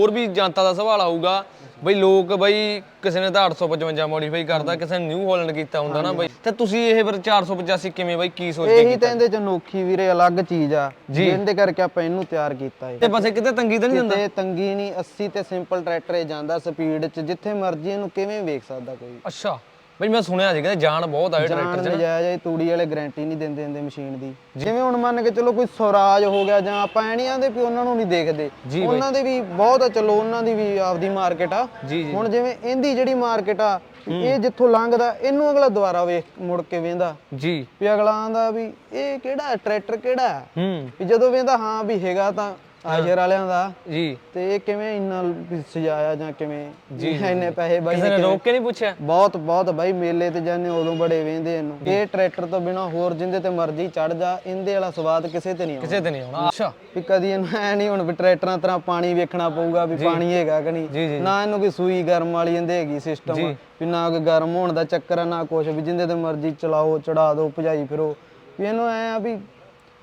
ਹੋਰ ਵੀ ਜਨਤਾ ਦਾ ਸਵਾਲ ਆਊਗਾ ਬਈ ਲੋਕ ਬਈ ਕਿਸੇ ਨੇ ਤਾਂ 855 ਮੋਡੀਫਾਈ ਕਰਦਾ ਕਿਸੇ ਨੇ ਨਿਊ ਹਾਲੈਂਡ ਕੀਤਾ ਹੁੰਦਾ ਨਾ ਬਈ ਤੇ ਤੁਸੀਂ ਇਹ ਫਿਰ 485 ਕਿਵੇਂ ਬਈ ਕੀ ਸੋਚ ਕੇ ਇਹੀ ਤਾਂ ਇਹਦੇ ਚ ਅਨੋਖੀ ਵੀਰੇ ਅਲੱਗ ਚੀਜ਼ ਆ ਜਿਹਦੇ ਕਰਕੇ ਆਪਾਂ ਇਹਨੂੰ ਤਿਆਰ ਕੀਤਾ ਹੈ ਤੇ ਪਾਸੇ ਕਿਤੇ ਤੰਗੀ ਤਾਂ ਨਹੀਂ ਦਿੰਦਾ ਤੇ ਤੰਗੀ ਨਹੀਂ 80 ਤੇ ਸਿੰਪਲ ਟਰੈਕਟਰ ਇਹ ਜਾਂਦਾ ਸਪੀਡ ਚ ਜਿੱਥੇ ਮਰਜ਼ੀ ਇਹਨੂੰ ਕਿਵੇਂ ਵੇਖ ਸਕਦਾ ਕੋਈ। ਅੱਛਾ। ਬਈ ਮੈਂ ਸੁਣਿਆ ਸੀ ਕਹਿੰਦੇ ਜਾਨ ਬਹੁਤ ਆ ਇਹ ਜਾਣ ਟਰੈਕਟਰ 'ਚ ਨਜਾਇਜ਼ ਹੈ ਤੂੜੀ ਵਾਲੇ ਗਾਰੰਟੀ ਨਹੀਂ ਦਿੰਦੇ ਹੁੰਦੇ ਮਸ਼ੀਨ ਦੀ। ਜਿਵੇਂ ਹੁਣ ਮੰਨ ਕੇ ਚਲੋ ਕੋਈ ਸਵਰਾਜ ਹੋ ਗਿਆ ਜਾਂ ਆਪਾਂ ਐ ਨਹੀਂ ਆਂਦੇ ਵੀ ਉਹਨਾਂ ਨੂੰ ਨਹੀਂ ਦੇਖਦੇ। ਜੀ ਉਹਨਾਂ ਦੇ ਵੀ ਬਹੁਤ ਆ ਚਲੋ ਉਹਨਾਂ ਦੀ ਵੀ ਆਪਦੀ ਮਾਰਕੀਟ ਆ। ਜੀ ਜੀ। ਹੁਣ ਜਿਵੇਂ ਇਹਦੀ ਜਿਹੜੀ ਮਾਰਕੀਟ ਆ ਇਹ ਜਿੱਥੋਂ ਲੰਘਦਾ ਇਹਨੂੰ ਅਗਲਾ ਦੁਬਾਰਾ ਵੇਖ ਮੁੜ ਕੇ ਵੇਂਦਾ। ਜੀ। ਵੀ ਅਗਲਾ ਆਂਦਾ ਵੀ ਇਹ ਕਿਹੜਾ ਟਰੈਕਟਰ ਕਿਹੜਾ ਹੈ? ਹੂੰ। ਵੀ ਜਦੋਂ ਵੇਂਦਾ ਹਾਂ ਵੀ ਹੈਗਾ ਤਾਂ ਆਸ਼ਰ ਵਾਲਿਆਂ ਦਾ। ਜੀ। ਤੇ ਇਹ ਕਿਵੇਂ ਇੰਨਾ ਸਜਾਇਆ ਜਾਂ ਕਿਵੇਂ? ਜੀ ਇੰਨੇ ਪੈਸੇ ਬਾਈ ਕਿਸੇ ਨੇ ਰੋਕ ਕੇ ਨਹੀਂ ਪੁੱਛਿਆ? ਬਹੁਤ ਬਹੁਤ ਬਾਈ ਮੇਲੇ ਤੇ ਜਾਂਦੇ ਉਦੋਂ ਬੜੇ ਵੇਂਦੇ ਇਹਨੂੰ। ਇਹ ਟਰੈਕਟਰ ਤੋਂ ਬਿਨਾ ਹੋਰ ਜਿੰਦੇ ਤੇ ਮਰਜ਼ੀ ਚੜ ਜਾ ਇਹਦੇ ਵਾਲਾ ਸਵਾਦ ਕਿਸੇ ਤੇ ਨਹੀਂ ਆਉਂਦਾ ਕਿਸੇ ਤੇ ਨਹੀਂ ਆਉਣਾ। ਅੱਛਾ। ਵੀ ਕਦੀ ਇਹਨੂੰ ਐ ਨਹੀਂ ਹੁਣ ਵੀ ਟਰੈਕਟਰਾਂ ਤਰ੍ਹਾਂ ਪਾਣੀ ਵੇਖਣਾ ਪਊਗਾ ਵੀ ਪਾਣੀ ਹੈਗਾ ਕਿ ਨਹੀਂ। ਨਾ ਇਹਨੂੰ ਕੋਈ ਸੂਈ ਗਰਮ ਵਾਲੀ ਇਹਦੇ ਹੈਗੀ ਸਿਸਟਮ ਵੀ ਨਾ ਕੋਈ ਗਰਮ ਹੋਣ ਦਾ ਚੱਕਰ ਨਾ ਕੁਛ। ਵੀ ਜਿੰਦੇ ਤੇ ਮਰਜ਼ੀ ਚਲਾਓ ਚੜਾ ਦਿਓ ਭਜਾਈ ਫਿਰੋ। ਵੀ ਇਹਨੂੰ ਐ ਆ ਵੀ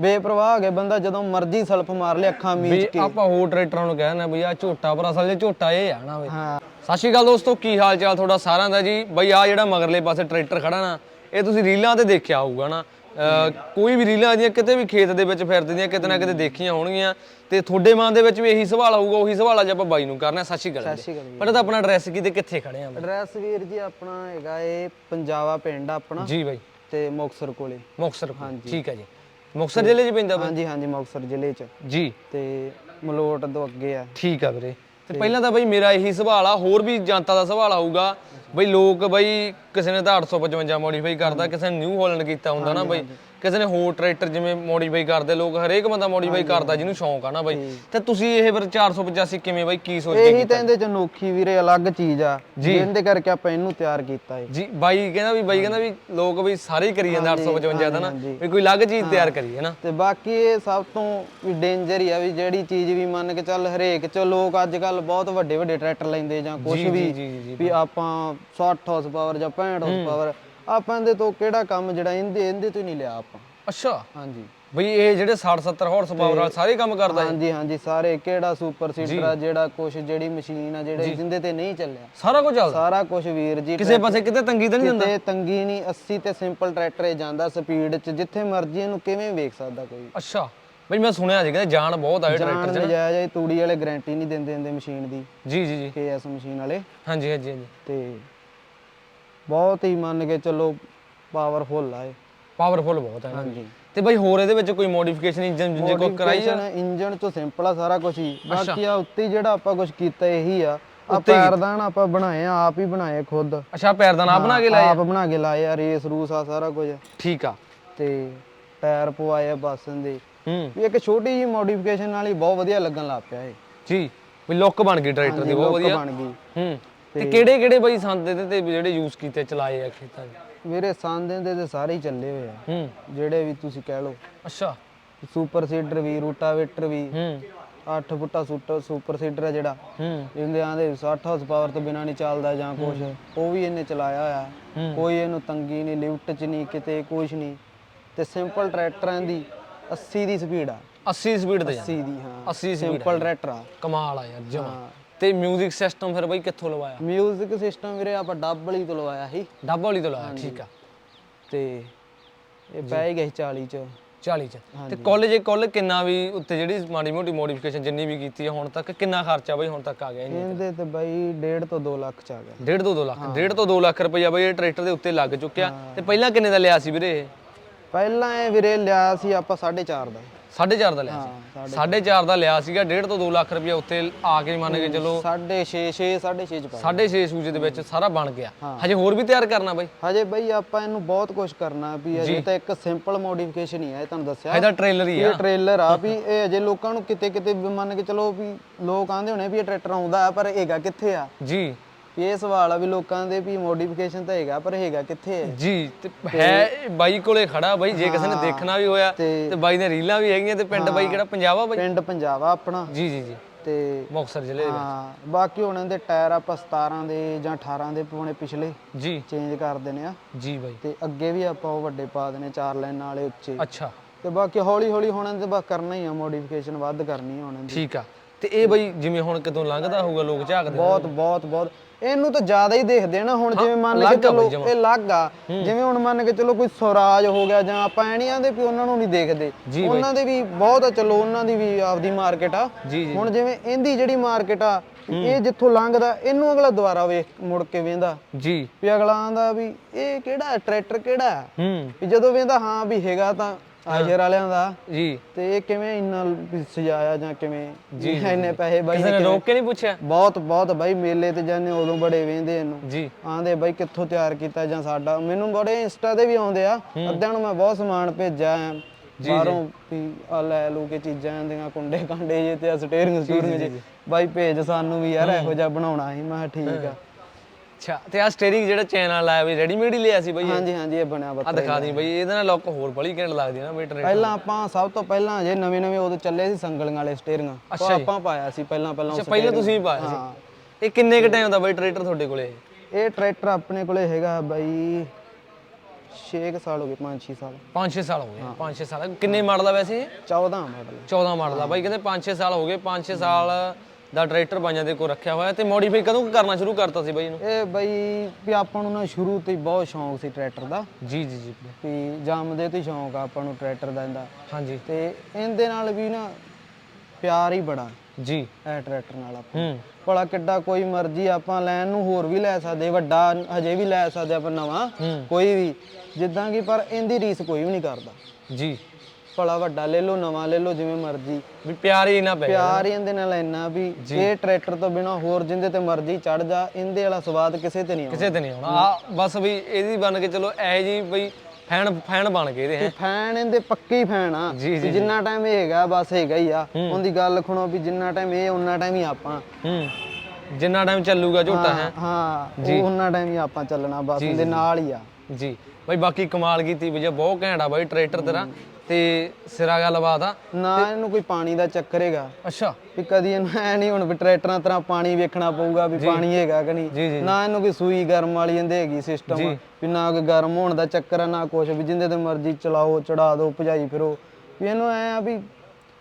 ਬੇਪਰਵਾਹ ਹੋ ਗਿਆ ਬੰਦਾ ਜਦੋਂ ਮਰਜ਼ੀ ਸਲਫ ਮਾਰ ਲਿਆ ਅੱਖਾਂ ਮੀਚ ਵੀ ਕੇ। ਆਪਾਂ ਹੋਰ ਟਰੈਕਟਰਾਂ ਨੂੰ ਕਹਿੰਦੇ ਆ ਬਈ ਆ ਝੋਟਾ ਪਰ ਅਸਲ 'ਚ ਝੋਟਾ ਇਹ ਆ ਨਾ ਬਈ ਹਾਂ। ਸਤਿ ਸ਼੍ਰੀ ਅਕਾਲ ਦੋਸਤੋ ਕੀ ਹਾਲ ਚਾਲ ਤੁਹਾਡਾ ਸਾਰਿਆਂ ਦਾ ਜੀ? ਬਈ ਆ ਜਿਹੜਾ ਮਗਰਲੇ ਪਾਸੇ ਟਰੈਕਟਰ ਖੜਾ ਨਾ ਇਹ ਤੁਸੀਂ ਰੀਲਾਂ ਤੇ ਦੇਖਿਆ ਹੋਊਗਾ ਨਾ। ਅਹ ਕੋਈ ਵੀ ਰੀਲਾਂ ਦੀਆਂ ਕਿਤੇ ਵੀ ਖੇਤ ਦੇ ਵਿੱਚ ਫਿਰਦੀਆਂ ਕਿਤੇ ਨਾ ਕਿਤੇ ਦੇਖੀਆਂ ਹੋਣਗੀਆਂ। ਤੇ ਤੁਹਾਡੇ ਮਨ ਦੇ ਵਿੱਚ ਵੀ ਇਹੀ ਸਵਾਲ ਆਊਗਾ ਉਹੀ ਸਵਾਲ ਅੱਜ ਆਪਾਂ ਬਾਈ ਨੂੰ ਕਰਨਾ। ਸਤਿ ਸ਼੍ਰੀ ਅਕਾਲ ਸਤਿ ਸ਼੍ਰੀ ਅਕਾਲ ਪਰ ਤਾਂ ਆਪਣਾ ਐਡਰੈਸ ਕੀ ਤੇ ਕਿੱਥੇ ਖੜੇ ਆ ਐਡਰੈਸ ਵੀਰ ਜੀ ਆਪਣਾ ਹੈਗਾ ਇਹ ਪੰਜਾਬਾ ਪਿੰਡ ਆ ਆਪਣਾ। ਜੀ ਬਾਈ। ਤੇ ਮੁਕਤਸਰ ਕੋਲੇ। ਮੁਕਤਸਰ ਠੀਕ ਹੈ ਜੀ। ਮੁਕਤਸਰ ਜ਼ਿਲ੍ਹੇ 'ਚ ਪੈਂਦਾ ਬਾਈ? ਹਾਂਜੀ ਹਾਂਜੀ ਮੁਕਤਸਰ ਜ਼ਿਲ੍ਹੇ ਚ। ਜੀ। ਤੇ ਮਲੋਟ ਤੋਂ ਅੱਗੇ ਆ। ਠੀਕ ਆ ਵੀਰੇ। ਤੇ ਪਹਿਲਾਂ ਤਾਂ ਬਈ ਮੇਰਾ ਇਹੀ ਸਵਾਲ ਆ ਹੋਰ ਵੀ ਜਨਤਾ ਦਾ ਸਵਾਲ ਆਊਗਾ। ਬਈ ਲੋਕ ਬਈ ਕਿਸੇ ਨੇ ਤਾਂ 855 ਮੋਡੀਫਾਈ ਕਰਦਾ ਕਿਸੇ ਨੇ ਨਿਊ ਹਾਲੈਂਡ ਕੀਤਾ ਹੁੰਦਾ ਨਾ ਬਈ। ਕਿਸੇ ਨੇ ਹੋਰ ਟਰੈਕਟਰ ਜਿਵੇਂ ਮੋਡੀਫਾਈ ਕਰਦੇ ਲੋਕ ਹਰੇਕ ਬੰਦਾ ਮੋਡੀਫਾਈ ਕਰਦਾ ਜਿਹਨੂੰ ਸ਼ੌਂਕ ਆ ਨਾ ਬਈ। ਤੇ ਤੁਸੀਂ ਇਹ ਫਿਰ 485 ਕਿਵੇਂ ਬਈ ਕੀ ਸੋਚ ਕੇ ਇਹੀ ਤਾਂ ਇਹਦੇ ਚ ਅਨੋਖੀ ਵੀਰੇ ਅਲੱਗ ਚੀਜ਼ ਆ ਜਿਹਦੇ ਕਰਕੇ ਆਪਾਂ ਇਹਨੂੰ ਤਿਆਰ ਕੀਤਾ ਹੈ ਜੀ ਬਾਈ ਕਹਿੰਦਾ ਵੀ ਬਾਈ ਕਹਿੰਦਾ ਵੀ ਲੋਕ ਵੀ ਸਾਰੇ ਹੀ ਕਰੀ ਜਾਂਦੇ 855 ਦਾ ਨਾ ਵੀ ਕੋਈ ਅਲੱਗ ਚੀਜ਼ ਤਿਆਰ ਕਰੀਏ ਨਾ। ਤੇ ਬਾਕੀ ਇਹ ਸਭ ਤੋਂ ਵੀ ਡੇਂਜਰ ਹੀ ਆ ਵੀ ਜਿਹੜੀ ਚੀਜ਼ ਵੀ ਮੰਨ ਕੇ ਚੱਲ ਹਰੇਕ ਚ ਲੋਕ ਅੱਜ ਕੱਲ ਬਹੁਤ ਵੱਡੇ ਵੱਡੇ ਟਰੈਕਟਰ ਲੈਂਦੇ ਜਾਂ ਕੁਝ ਵੀ ਵੀ ਆਪਾਂ 60 ਹਾਰਸ ਪਾਵਰ ਜਾਂ 65 ਹਾਰਸ ਪਾਵਰ ਆਪਾਂ ਇਹਦੇ ਤੋਂ ਕਿਹੜਾ ਕੰਮ ਜਿਹੜਾ ਇਹਦੇ ਇਹਦੇ ਤੋਂ ਹੀ ਨਹੀਂ ਲਿਆ ਆਪਾਂ। ਅੱਛਾ। ਹਾਂਜੀ। ਬਈ ਇਹ ਜਿਹੜੇ 60 70 ਹਾਰਸ ਪਾਵਰ ਵਾਲੇ ਸਾਰੇ ਕੰਮ ਕਰਦਾ ਹੈ ਹਾਂਜੀ ਹਾਂਜੀ ਸਾਰੇ ਕਿਹੜਾ ਸੁਪਰ ਸੀਟਰ ਆ ਜਿਹੜਾ ਕੁਛ ਜਿਹੜੀ ਮਸ਼ੀਨ ਆ ਜਿਹੜੇ ਜਿੰਦੇ ਤੇ ਨਹੀਂ ਚੱਲਿਆ। ਸਾਰਾ ਕੁਝ ਚੱਲਦਾ? ਸਾਰਾ ਕੁਝ ਵੀਰ ਜੀ ਕਿਸੇ ਪਾਸੇ ਕਿਤੇ ਤੰਗੀ ਤਾਂ ਨਹੀਂ ਦਿੰਦਾ ਕਿਤੇ ਤੰਗੀ ਨਹੀਂ 80 ਤੇ ਸਿੰਪਲ ਟਰੈਕਟਰ ਇਹ ਜਾਂਦਾ ਸਪੀਡ ਚ ਜਿੱਥੇ ਮਰਜ਼ੀ ਇਹਨੂੰ ਕਿਵੇਂ ਵੇਖ ਸਕਦਾ ਕੋਈ। ਅੱਛਾ। ਬਈ ਮੈਂ ਸੁਣਿਆ ਸੀ ਕਹਿੰਦੇ ਜਾਨ ਬਹੁਤ ਆ ਇਹ ਟਰੈਕਟਰ ਜਾਣ ਨਜਾਇਜ਼ ਹੈ ਤੂੜੀ ਵਾਲੇ ਗਾਰੰਟੀ ਨਹੀਂ ਦਿੰਦੇ ਹੁੰਦੇ ਮਸ਼ੀਨ ਦੀ। ਜੀ ਜੀ ਜੀ। ਕੇਐਸ ਮਸ਼ੀਨ ਵਾਲੇ। ਹਾਂਜੀ ਹਾਂਜੀ ਹਾਂਜੀ। ਤੇ ਬਹੁਤ ਹੀ ਮੰਨ ਕੇ ਚੱਲੋ ਪਾਵਰਫੁਲ ਆ ਇਹ। ਪਾਵਰਫੁਲ ਬਹੁਤ ਹੈ। ਹਾਂਜੀ। ਤੇ ਬਈ ਹੋਰ ਇਹਦੇ ਵਿੱਚ ਕੋਈ ਮੋਡੀਫਿਕੇਸ਼ਨ ਇੰਜਨ ਜੇ ਕੋਈ ਕਰਾਈ ਆ? ਇੰਜਨ ਤੋਂ ਸਿੰਪਲ ਆ ਸਾਰਾ ਕੁਝ ਹੀ। ਬਾਕੀ ਆ ਉੱਤੇ ਜਿਹੜਾ ਆਪਾਂ ਕੁਝ ਕੀਤਾ ਇਹੀ ਆ। ਆ ਪੈਰਦਾਨ ਆਪਾਂ ਬਣਾਏ ਆ ਆਪ ਹੀ ਬਣਾਏ ਖੁਦ। ਅੱਛਾ ਪੈਰਦਾਨ ਆ ਬਣਾ ਕੇ ਲਾਏ ਆਪ ਬਣਾ ਕੇ ਲਾਏ ਆ ਰੇਸ ਰੂਸ ਆ ਸਾਰਾ ਕੁਝ। ਠੀਕ ਆ। ਤੇ ਟਾਇਰ ਪਵਾਏ ਆ ਬੱਸਨ ਦੇ। ਹੂੰ। ਇੱਕ ਛੋਟੀ ਜਿਹੀ ਮੋਡੀਫਿਕੇਸ਼ਨ ਨਾਲ ਹੀ ਬਹੁਤ ਵਧੀਆ ਲੱਗਣ ਲੱਗ ਪਿਆ ਇਹ। ਜੀ ਵੀ ਲੁੱਕ ਬਣ ਗਈ ਟਰੈਕਟਰ ਦੀ ਬਹੁਤ ਵਧੀਆ। ਬਣ ਗਈ। ਹੂੰ। ਤੇ ਕਿਹੜੇ ਕਿਹੜੇ ਬਈ ਸੰਦ ਇਹਦੇ ਤੇ ਜਿਹੜੇ ਯੂਜ਼ ਕੀਤੇ ਚਲਾਏ ਆ ਖੇਤਾਂ 'ਚ? ਮੇਰੇ ਸੰਦ ਦੇ ਤੇ ਸਾਰੇ ਹੀ ਚੱਲੇ ਹੋਏ ਆ। ਹੂੰ। ਜਿਹੜੇ ਵੀ ਤੁਸੀਂ ਕਹਿ ਲਓ। ਅੱਛਾ। ਸੁਪਰ ਸੀਡਰ ਵੀ ਰੂਟਾਵੇਟਰ ਵੀ। ਹੂੰ। 8 ਫੁੱਟਾ ਸੁੱਟ ਸੁਪਰ ਸੀਡਰ ਆ ਜਿਹੜਾ। ਹੂੰ। ਇਹਦੇ ਆਂਦੇ 60 ਹਾਰਸ ਪਾਵਰ ਤੋਂ ਬਿਨਾ ਨਹੀਂ ਚੱਲਦਾ ਜਾਂ ਕੁਝ ਉਹ ਵੀ ਇਹਨੇ ਚਲਾਇਆ ਹੋਇਆ। ਕੋਈ ਇਹਨੂੰ ਤੰਗੀ ਨਹੀਂ ਲਿਫਟ 'ਚ ਨਹੀਂ ਕਿਤੇ ਕੁਝ ਨਹੀਂ ਤੇ ਸਿੰਪਲ ਟਰੈਕਟਰਾਂ ਦੀ 80 ਦੀ ਸਪੀਡ ਆ। 80 ਸਪੀਡ ਤੇ 80 ਦੀ ਹਾਂ। 80 ਸਪੀਡ ਸਿੰਪਲ ਟਰੈਕਟਰ ਆ। ਕਮਾਲ ਆ ਯਾਰ ਜਮਾ। ਹਾਂ। ਤੇ 뮤직 ਸਿਸਟਮ ਫਿਰ ਬਈ ਕਿੱਥੋਂ ਲਵਾਇਆ? ਮਿਊਜ਼ਿਕ ਸਿਸਟਮ ਵੀਰੇ ਆਪਾਂ ਡੱਬਲ ਹੀ ਤੋਂ ਲਵਾਇਆ ਸੀ। ਡੱਬ ਵਾਲੀ ਤੋਂ ਲਾਇਆ ਠੀਕ ਆ। ਤੇ ਇਹ ਪੈ ਗਈ 40 ਚ। 40 ਚ। ਤੇ ਕਾਲਜ ਇਹ ਕਾਲਜ ਕਿੰਨਾ ਵੀ ਉੱਤੇ ਜਿਹੜੀ ਮਾੜੀ ਮੋਟੀ ਮੋਡੀਫਿਕੇਸ਼ਨ ਜਿੰਨੀ ਵੀ ਕੀਤੀ ਹੈ ਹੁਣ ਤੱਕ ਕਿੰਨਾ ਖਰਚਾ ਬਈ ਹੁਣ ਤੱਕ ਆ ਗਿਆ ਇਹਨੂੰ ਇਹਦੇ ਤੇ ਬਾਈ 1.5 ਤੋਂ 2 ਲੱਖ ਚ ਆ ਗਿਆ। ਡੇਢ ਤੋਂ 2 ਲੱਖ। ਡੇਢ ਤੋਂ 2 ਲੱਖ ਰੁਪਈਆ ਬਈ ਇਹ ਟਰੈਕਟਰ ਦੇ ਉੱਤੇ ਲੱਗ ਚੁੱਕਿਆ। ਤੇ ਪਹਿਲਾਂ ਕਿੰਨੇ ਦਾ ਲਿਆ ਸੀ ਵੀਰੇ ਪਹਿਲਾਂ ਇਹ ਵੀਰੇ ਲਿਆ ਸੀ ਆਪਾਂ 4.5 ਦਾ। 4.5 ਦਾ ਲਿਆ ਸੀ। 4.5 ਦਾ ਲਿਆ ਸੀਗਾ ਡੇਢ ਤੋਂ 2 ਲੱਖ ਰੁਪਈਆ ਉੱਤੇ ਆ ਕੇ ਮੰਨ ਕੇ ਚਲੋ 6.5 6 6.5 ਚ ਪਾ 6.5 ਸੂਜੇ ਦੇ ਵਿੱਚ ਸਾਰਾ ਬਣ ਗਿਆ। ਹਜੇ ਹੋਰ ਵੀ ਤਿਆਰ ਕਰਨਾ ਬਈ? ਹਜੇ ਬਈ ਆਪਾਂ ਇਹਨੂੰ ਬਹੁਤ ਕੁਝ ਕਰਨਾ ਵੀ ਅਜੇ ਤਾਂ ਇੱਕ ਸਿੰਪਲ ਮੋਡੀਫਿਕੇਸ਼ਨ ਹੀ ਹੈ ਇਹ ਤੁਹਾਨੂੰ ਦੱਸਿਆ। ਇਹਦਾ ਟ੍ਰੇਲਰ ਹੀ ਆ ਇਹ ਟ੍ਰੇਲਰ ਆ ਵੀ ਇਹ ਅਜੇ ਲੋਕਾਂ ਨੂੰ ਕਿਤੇ ਕਿਤੇ ਮੰਨ ਕੇ ਚਲੋ ਵੀ ਲੋਕ ਆਂਦੇ ਹੋਣੇ ਵੀ ਇਹ ਟਰੈਕਟਰ ਆਉਂਦਾ ਆ ਪਰ ਹੈਗਾ ਕਿੱਥੇ ਆ? ਜੀ। ਵੀ ਇਹ ਸਵਾਲ ਆ ਵੀ ਲੋਕਾਂ ਦੇ ਵੀ ਮੋਡੀਫਿਕੇਸ਼ਨ ਤਾਂ ਹੈਗਾ ਪਰ ਹੈਗਾ ਕਿੱਥੇ ਹੈ? ਜੀ ਤੇ ਹੈ ਬਾਈ ਕੋਲੇ ਖੜਾ ਬਾਈ ਜੇ ਕਿਸੇ ਨੇ ਦੇਖਣਾ ਵੀ ਹੋਇਆ ਤੇ- ਬਾਈ ਨੇ ਰੀਲਾਂ ਵੀ ਹੈਗੀਆਂ ਤੇ ਪਿੰਡ ਬਾਈ ਕਿਹੜਾ ਪੰਜਾਬ ਆ ਬਾਈ? ਪਿੰਡ ਪੰਜਾਬ ਆ ਆਪਣਾ। ਜੀ ਜੀ ਜੀ। ਤੇ ਮੁਕਤਸਰ ਜ਼ਿਲ੍ਹੇ ਦੇ ਹਾਂ ਬਾਕੀ ਹੁਣ ਇਹਦੇ ਟਾਇਰ ਆਪਾਂ 17 ਦੇ ਜਾਂ 18 ਦੇ ਪਾਉਣੇ ਪਿਛਲੇ ਜੀ। ਚੇਂਜ ਕਰ ਦੇਣੇ ਆ। ਜੀ ਬਾਈ। ਤੇ ਅੱਗੇ ਵੀ ਆਪਾਂ ਉਹ ਵੱਡੇ ਪਾ ਦੇਣੇ ਚਾਰ ਲਾਈਨ ਵਾਲੇ ਉੱਚੇ। ਅੱਛਾ। ਤੇ ਬਾਕੀ ਹੌਲੀ ਹੌਲੀ ਹੁਣ ਇਹਦੇ ਬਸ ਕਰਨਾ ਹੀ ਆ ਮੋਡੀਫਿਕੇਸ਼ਨ ਵੱਧ ਕਰਨੀ ਆ ਹੁਣ ਇਹਦੀ। ਠੀਕ ਆ। ਤੇ ਇਹ ਬਈ ਜਿਵੇਂ ਹੁਣ ਕਿਤੋਂ ਲੰਘਦਾ ਹੋਊਗਾ ਲੋਕ ਝਾਕਦੇ ਬਹੁਤ ਬਹੁਤ ਬਹੁਤ। ਇਹਨੂੰ ਤਾਂ ਜ਼ਿਆਦਾ ਹੀ ਦੇਖਦੇ ਆ ਨਾ ਹੁਣ ਜਿਵੇਂ ਮੰਨ ਕੇ ਚਲੋ ਇਹ ਅਲੱਗ ਆ। ਜਿਵੇਂ ਹੁਣ ਮੰਨ ਕੇ ਚਲੋ ਕੋਈ ਸਵਰਾਜ ਹੋ ਗਿਆ ਜਾਂ ਆਪਾਂ ਐ ਨਹੀਂ ਆਂਦੇ ਵੀ ਉਹਨਾਂ ਨੂੰ ਨਹੀਂ ਦੇਖਦੇ। ਉਹਨਾਂ ਦੇ ਵੀ ਬਹੁਤ ਆ ਚਲੋ ਉਹਨਾਂ ਦੀ ਵੀ ਆਪਦੀ ਮਾਰਕੀਟ ਆ। ਹੁਣ ਜਿਵੇਂ ਇਹਦੀ ਜਿਹੜੀ ਮਾਰਕੀਟ ਆ ਇਹ ਜਿੱਥੋਂ ਲੰਘਦਾ ਇਹਨੂੰ ਅਗਲਾ ਦੁਬਾਰਾ ਵੇਖ ਮੁੜ ਕੇ ਵੇਂਦਾ। ਜੀ। ਵੀ ਅਗਲਾ ਆਂਦਾ ਵੀ ਇਹ ਕਿਹੜਾ ਟਰੈਕਟਰ ਕਿਹੜਾ? ਹੂੰ। ਵੀ ਜਦੋਂ ਵੇਂਦਾ ਹਾਂ ਵੀ ਹੈਗਾ ਤਾਂ ਆਜਰ ਵਾਲਿਆਂ ਦਾ? ਜੀ। ਤੇ ਇਹ ਕਿਵੇਂ ਇੰਨਾ ਸਜਾਇਆ ਜਾਂ ਕਿਵੇਂ? ਜੀ ਇੰਨੇ ਪੈਸੇ ਬਾਈ ਕਿਸੇ ਨੇ ਰੋਕ ਕੇ ਨਹੀਂ ਪੁੱਛਿਆ। ਬਹੁਤ ਬਹੁਤ ਬਾਈ ਮੇਲੇ ਤੇ ਜਾਂਦੇ ਉਦੋਂ ਬੜੇ ਵੇਂਦੇ ਇਹਨੂੰ। ਜੀ। ਆਂਦੇ ਬਾਈ ਕਿੱਥੋਂ ਤਿਆਰ ਕੀਤਾ ਜਾਂ ਸਾਡਾ? ਮੈਨੂੰ ਬੜੇ ਇੰਸਟਾ ਤੇ ਵੀ ਆਉਂਦੇ ਆ। ਅੱਧਿਆਂ ਨੂੰ ਮੈਂ ਬਹੁਤ ਸਮਾਨ ਭੇਜਿਆ ਆ ਬਾਹਰੋਂ ਵੀ ਆ ਲੈ ਲੂ ਕੇ ਚੀਜ਼ਾਂ ਆਂਦੀਆਂ ਕੁੰਡੇ ਕਾਂਡੇ ਜੇ ਤੇ ਸਟੇਰਿੰਗ ਸਟੂਰਿੰਗ ਜੇ ਬਾਈ ਭੇਜ ਸਾਨੂੰ ਵੀ ਯਾਰ ਇਹੋ ਜਿਹਾ ਬਣਾਉਣਾ ਸੀ। ਮੈਂ ਠੀਕ ਆ। ਅੱਛਾ ਤੇ ਆ ਸਟੀਅਰਿੰਗ ਜਿਹੜਾ ਚੈਨ ਲਾਇਆ ਵੀ ਰੈਡੀਮੇਡ ਹੀ ਲਿਆ ਸੀ ਬਈ ਹਾਂਜੀ ਹਾਂਜੀ ਇਹ ਬਣਿਆ ਆ ਦਿਖਾ ਦੀ ਬਈ ਇਹਦੇ ਨਾਲ ਲੁੱਕ ਹੋਰ ਬੜੀ ਘੈਂਟ ਲੱਗਦੀ ਨਾ ਬਈ ਟਰੈਕਟਰ ਪਹਿਲਾਂ ਆਪਾਂ ਸਭ ਤੋਂ ਪਹਿਲਾਂ ਜੇ ਨਵੇਂ ਨਵੇਂ ਉਦੋਂ ਚੱਲੇ ਸੀ ਸੰਗਲੀਆਂ ਵਾਲੇ ਸਟੇਰਿੰਗਾਂ ਉਹ ਆਪਾਂ ਪਾਇਆ ਸੀ ਪਹਿਲਾਂ ਪਹਿਲਾਂ ਅੱਛਾ ਪਹਿਲਾਂ ਤੁਸੀਂ ਪਾਇਆ ਸੀ। ਇਹ ਕਿੰਨੇ ਕ ਟਾਈਮ ਦਾ ਬਈ ਟਰੈਕਟਰ ਤੁਹਾਡੇ ਕੋਲੇ ਇਹ? ਟਰੈਕਟਰ ਆਪਣੇ ਕੋਲੇ ਹੈਗਾ ਬਾਈ 6 ਸਾਲ ਹੋ ਗਏ 5-6 ਸਾਲ। 5-6 ਸਾਲ ਹੋ ਗਏ 5-6 ਸਾਲ। ਕਿੰਨੇ ਮਾਡਲ ਆ ਵੈਸੇ ਇਹ? 14 ਮਾਡਲ। 14 ਮਾਡਲ ਆ ਬਾਈ ਕਹਿੰਦੇ 5-6 ਸਾਲ ਹੋ ਗਏ 5-6 ਸਾਲ ਦਾ ਟਰੈਕਟਰ ਬਾਈਆਂ ਦੇ ਕੋਲ ਰੱਖਿਆ ਹੋਇਆ ਤੇ ਮੋਡੀਫਾਈ ਕਦੋਂ ਕੁ ਕਰਨਾ ਸ਼ੁਰੂ ਕਰਤਾ ਸੀ ਬਾਈ ਇਹਨੂੰ ਇਹ ਬਾਈ ਵੀ ਆਪਾਂ ਨੂੰ ਨਾ ਸ਼ੁਰੂ ਤੋਂ ਹੀ ਬਹੁਤ ਸ਼ੌਂਕ ਸੀ ਟਰੈਕਟਰ ਦਾ। ਜੀ ਜੀ ਜੀ ਵੀ ਜੰਮਦੇ ਤੋਂ ਹੀ ਸ਼ੌਂਕ ਆ ਆਪਾਂ ਨੂੰ ਟਰੈਕਟਰ ਦਾ ਇਹਦਾ। ਹਾਂਜੀ। ਤੇ ਇਹਦੇ ਨਾਲ ਵੀ ਨਾ ਪਿਆਰ ਹੀ ਬੜਾ। ਜੀ। ਇਹ ਟਰੈਕਟਰ ਨਾਲ ਆਪਾਂ ਹੂੰ। ਭਲਾ ਕਿੱਡਾ ਕੋਈ ਮਰਜ਼ੀ ਆਪਾਂ ਲੈਣ ਨੂੰ ਹੋਰ ਵੀ ਲੈ ਸਕਦੇ ਵੱਡਾ ਹਜੇ ਵੀ ਲੈ ਸਕਦੇ ਆਪਾਂ ਨਵਾਂ। ਕੋਈ ਵੀ। ਜਿੱਦਾਂ ਕਿ ਪਰ ਇਹਦੀ ਰੀਸ ਕੋਈ ਵੀ ਨਹੀਂ ਕਰਦਾ। ਜੀ। ਭਲਾ ਵੱਡਾ ਲੈ ਲਓ ਨਵਾਂ ਲੈ ਲਓ ਜਿਵੇਂ ਮਰਜ਼ੀ। ਵੀ ਪਿਆਰ ਹੀ ਨਾ ਪੈ ਪਿਆਰ ਹੀ ਇਹਦੇ ਨਾਲ ਇੰਨਾ ਵੀ ਇਹ ਟਰੈਕਟਰ ਤੋਂ ਬਿਨਾ ਹੋਰ ਜਿੰਦੇ ਤੇ ਮਰਜ਼ੀ ਚੜ ਜਾ ਇਹਦੇ ਵਾਲਾ ਸਵਾਦ ਕਿਸੇ ਤੇ ਨਹੀਂ ਆਉਂਦਾ ਕਿਸੇ ਤੇ ਨਹੀਂ ਆਉਣਾ। ਆ ਬਸ ਵੀ ਇਹਦੀ ਬਣ ਕੇ ਚਲੋ ਐ ਜੀ ਬਈ ਫੈਨ ਫੈਨ ਬਣ ਗਏ ਇਹਦੇ ਹੈ। ਫੈਨ ਇਹਦੇ ਪੱਕੇ ਹੀ ਫੈਨ ਆ। ਜਿੰਨਾ ਟਾਈਮ ਇਹ ਹੈਗਾ ਬਸ ਹੈਗਾ ਹੀ ਆ। ਉਹਦੀ ਗੱਲ ਖਣੋ ਵੀ ਜਿੰਨਾ ਟਾਈਮ ਇਹ ਉਹਨਾਂ ਟਾਈਮ ਹੀ ਆਪਾਂ। ਹੂੰ। ਜਿੰਨਾ ਟਾਈਮ ਚੱਲੂਗਾ ਝੋਟਾ ਹੈ ਹਾਂ। ਉਹ ਉਹਨਾਂ ਟਾਈਮ ਹੀ ਆਪਾਂ ਚੱਲਣਾ ਬਸ ਉਹਦੇ ਨਾਲ ਹੀ ਆ। ਜੀ। ਬਈ ਬਾਕੀ ਕਮਾਲ ਕੀਤੀ ਜੇ ਬਹੁਤ ਘੈਂਟ ਆ ਬਾਈ ਟਰੈਕਟਰ ਤੇਰਾ। ਤੇ ਸਿਰਾ ਗੱਲਬਾਤ ਆ। ਨਾ ਇਹਨੂੰ ਕੋਈ ਪਾਣੀ ਦਾ ਚੱਕਰ ਹੈਗਾ। ਅੱਛਾ। ਵੀ ਕਦੀ ਇਹਨੂੰ ਐ ਨਹੀਂ ਹੁਣ ਵੀ ਟਰੈਕਟਰਾਂ ਤਰ੍ਹਾਂ ਪਾਣੀ ਵੇਖਣਾ ਪਊਗਾ ਵੀ ਪਾਣੀ ਹੈਗਾ ਕਿ ਨਹੀਂ। ਨਾ ਇਹਨੂੰ ਕੋਈ ਸੂਈ ਗਰਮ ਵਾਲੀ ਇਹਦੇ ਹੈਗੀ ਸਿਸਟਮ ਵੀ ਨਾ ਕੋਈ ਗਰਮ ਹੋਣ ਦਾ ਚੱਕਰ ਆ ਨਾ ਕੁਛ। ਵੀ ਜਿੰਦੇ ਤੇ ਮਰਜ਼ੀ ਚਲਾਓ ਚੜਾ ਦਿਓ ਭਜਾਈ ਫਿਰੋ। ਵੀ ਇਹਨੂੰ ਐ ਆ ਵੀ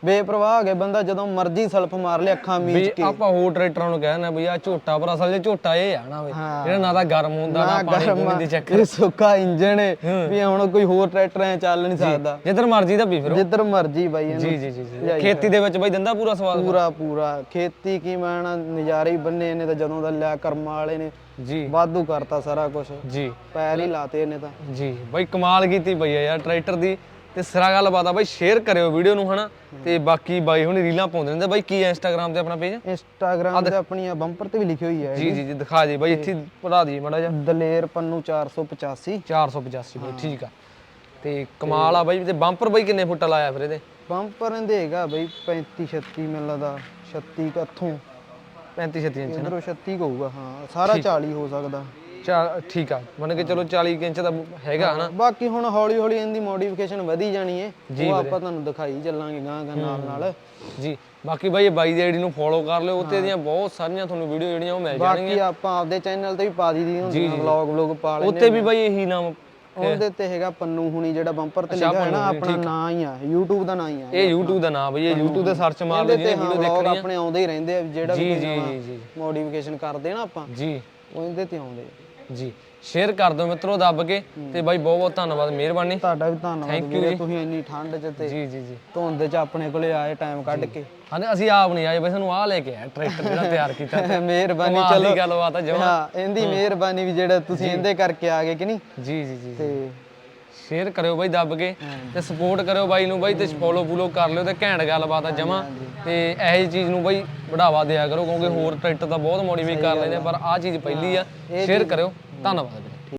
ਬੇਪਰਵਾਹ ਹੋ ਗਿਆ ਬੰਦਾ ਜਦੋਂ ਮਰਜ਼ੀ ਸਲਫ ਮਾਰ ਲਿਆ ਅੱਖਾਂ ਮੀਚ ਵੀ ਆਪਾਂ ਹੋਰ ਟਰੈਕਟਰਾਂ ਨੂੰ ਕਹਿੰਦੇ ਬਈ ਆ ਝੋਟਾ ਪਰ ਅਸਲ 'ਚ ਝੋਟਾ ਇਹ ਆ ਨਾ ਬਈ ਜਿਹੜਾ ਨਾ ਤਾਂ ਗਰਮ ਹੁੰਦਾ ਨਾ ਪਾਣੀ ਪੂਣੀ ਦੀ ਚੱਕਰ। ਇਹ ਸੁੱਕਾ ਇੰਜਣ ਹੈ। ਵੀ ਹੁਣ ਕੋਈ ਹੋਰ ਟਰੈਕਟਰ ਐ ਚੱਲ ਨਹੀਂ ਸਕਦਾ। ਜਿੱਧਰ ਮਰਜ਼ੀ ਦਾ ਵੀ ਫਿਰ। ਜਿੱਧਰ ਮਰਜ਼ੀ ਬਾਈ ਇਹਨੂੰ ਜੀ ਜੀ ਜੀ ਜੀ। ਖੇਤੀ ਦੇ ਵਿੱਚ ਬਈ ਦਿੰਦਾ ਪੂਰਾ ਸਵਾਦ। ਪੂਰਾ ਪੂਰਾ। ਖੇਤੀ ਕੀ ਮੈਣਾ ਨਜ਼ਾਰੇ ਹੀ ਬੰਨੇ ਇਹਨੇ ਤਾਂ ਜਦੋਂ ਦਾ ਲਿਆ ਕਰਮਾਂ ਵਾਲੇ ਨੇ। ਜੀ। ਵਾਧੂ ਕਰਤਾ ਸਾਰਾ ਕੁਝ ਜੀ। ਪੈਰ ਹੀ ਲਾਤੇ ਇਹਨੇ ਤਾਂ। ਜੀ। ਬਈ ਕਮਾਲ ਕੀਤੀ ਆ ਯਾਰ ਟਰੈਕਟਰ ਦੀ ਤੇ ਸਿਰਾ ਗੱਲਬਾਤ ਆ ਬਈ ਸ਼ੇਅਰ ਕਰਿਓ ਵੀਡੀਓ ਨੂੰ ਹਨਾ। ਤੇ ਬਾਕੀ ਬਾਈ ਹੁਣ ਰੀਲਾਂ ਪਾਉਂਦੇ ਰਹਿੰਦੇ ਬਾਈ ਕੀ ਹੈ ਇੰਸਟਾਗ੍ਰam ਤੇ ਆਪਣਾ ਪੇਜ ਇੰਸਟਾਗ੍ਰਾਮ ਤੇ ਆਪਣੀ ਬੰਪਰ ਤੇ ਵੀ ਲਿਖੀ ਹੋਈ ਹੈ ਜੀ ਜੀ ਜੀ ਦਿਖਾ ਦੇ ਬਾਈ ਇੱਥੇ ਪੜਾ ਦੀ ਮੜਾ ਜਾ ਦਲੇਰ ਪੰਨੂ 485 485 ਬਈ ਠੀਕ ਆ। ਤੇ ਕਮਾਲ ਆ ਬਾਈ ਤੇ ਬੰਪਰ ਬਾਈ ਕਿੰਨੇ ਫੁੱਟ ਲਾਇਆ ਫਿਰ ਇਹਦੇ? ਬੰਪਰ ਇਹਦੇ ਹੈਗਾ ਬਈ 35 36 ਮੈਨੂੰ ਲੱਗਦਾ 36 ਕੱਥੋਂ 35 36 ਇੰਚ ਇਧਰੋਂ 36 ਕਹੂਗਾ ਹਾਂ ਸਾਰਾ 40 ਹੋ ਸਕਦਾ। ਚਾ ਠੀਕ ਆ ਮੰਨ ਕੇ ਚਲੋ 40 ਕੁ ਇੰਚ ਦਾ ਹੈਗਾ ਹਨਾ। ਬਾਕੀ ਹੁਣ ਹੌਲੀ ਹੌਲੀ ਇਹਦੀ ਮੋਡੀਫਿਕੇਸ਼ਨ ਵਧੀ ਜਾਣੀ ਹੈ ਉਹ ਆਪਾਂ ਤੁਹਾਨੂੰ ਦਿਖਾਈ ਚੱਲਾਂਗੇ ਗਾਂ ਗਾਂ ਨਾਲ ਨਾਲ। ਜੀ ਬਾਕੀ ਬਾਈ ਇਹ ਬਾਈ ਦੀ ਆਈਡੀ ਨੂੰ ਫੋਲੋ ਕਰ ਲਿਓ ਉੱਤੇ ਦੀਆਂ ਬਹੁਤ ਸਾਰੀਆਂ ਤੁਹਾਨੂੰ ਵੀਡੀਓ ਜਿਹੜੀਆਂ ਉਹ ਮਿਲ ਜਾਣਗੀਆਂ। ਬਾਕੀ ਆਪਾਂ ਆਪਦੇ ਚੈਨਲ ਤੇ ਵੀ ਪਾ ਦਈਦੀ ਹੁੰਦੀਆਂ ਵਲੌਗ ਵਲੌਗ ਪਾ ਲੈਂਦੇ ਉੱਤੇ ਵੀ ਬਾਈ ਇਹੀ ਨਾਮ ਉਹਦੇ ਤੇ ਹੈਗਾ ਪੰਨੂ ਹੁਣੀ ਜਿਹੜਾ ਬੰਪਰ ਤੇ ਲਿਖਿਆ ਹੈ ਨਾ ਆਪਣਾ ਨਾਂ ਹੀ ਆ YouTube ਦਾ ਨਾਂ ਹੀ ਆ। ਇਹ YouTube ਦਾ ਨਾਮ ਬਈ ਇਹ YouTube ਤੇ ਸਰਚ ਮਾਰ ਲਿਓ ਹਾਂ ਵੀਡੀਓ ਦੇਖਣੀ ਆਪਣੇ ਆਉਂਦੇ ਹੀ ਰਹਿੰਦੇ ਆ ਜਿਹੜਾ ਵੀ ਮੋਡੀਫਿਕੇਸ਼ਨ ਕਰਦੇ ਆ ਨਾ ਆਪਾਂ ਜੀ। ਉਹ ਇਹਦੇ ਤੇ ਆਉਂਦੇ ਆ। ਜੀ। ਸ਼ੇਅਰ ਕਰ ਦਿਓ ਮਿੱਤਰੋ ਦੱਬ ਕੇ। ਤੇ ਬਾਈ ਬਹੁਤ ਬਹੁਤ ਧੰਨਵਾਦ ਮਿਹਰਬਾਨੀ। ਤੁਹਾਡਾ ਵੀ ਧੰਨਵਾਦ ਵੀਰੇ ਤੁਸੀਂ ਇੰਨੀ ਠੰਡ 'ਚ ਤੇ ਜੀ ਜੀ ਜੀ। ਧੁੰਦ 'ਚ ਆਪਣੇ ਕੋਲੇ ਆਏ ਟਾਈਮ ਕੱਢ ਕੇ। ਹਾਂ ਅਸੀਂ ਆਪ ਨਹੀਂ ਆਏ ਬਈ ਸਾਨੂੰ ਆਹ ਲੈ ਕੇ ਆਇਆ ਟਰੈਕਟਰ ਜਿਹੜਾ ਤਿਆਰ ਕੀਤਾ ਤੇ। ਮਿਹਰਬਾਨੀ ਕਮਾਲ ਚਲੋ। ਗੱਲਬਾਤ ਆ ਜਮਾ। ਹਾਂ ਇਹਦੀ ਮਿਹਰਬਾਨੀ ਵੀ ਜਿਹੜਾ ਤੁਸੀਂ ਇਹਦੇ ਕਰਕੇ ਆ ਗਏ ਕਿ ਨਹੀਂ? ਜੀ ਜੀ ਜੀ। ਤੇ ਸ਼ੇਅਰ ਕਰਿਓ ਬਾਈ ਦੱਬ ਕੇ ਤੇ ਸਪੋਰਟ ਕਰਿਓ ਬਾਈ ਨੂੰ ਬਾਈ ਤੇ ਫੋਲੋ ਫੂਲੋ ਕਰ ਲਿਓ ਤੇ ਘੈਂਟ ਗੱਲਬਾਤ ਆ ਜਮਾ। ਤੇ ਇਹੋ ਜਿਹੀ ਚੀਜ਼ ਨੂੰ ਬਾਈ ਬੜਾਵਾ ਦਿਆ ਕਰੋ ਕਿਉਂਕਿ ਹੋਰ ਟਰੈਕਟਰ ਤਾਂ ਬਹੁਤ ਮੋਡੀਫਾਈ ਕਰ ਲੈਂਦੇ ਪਰ ਆਹ ਚੀਜ਼ ਪਹਿਲੀ ਆ ਸ਼ੇਅਰ ਕਰਿਓ। ਧੰਨਵਾਦ।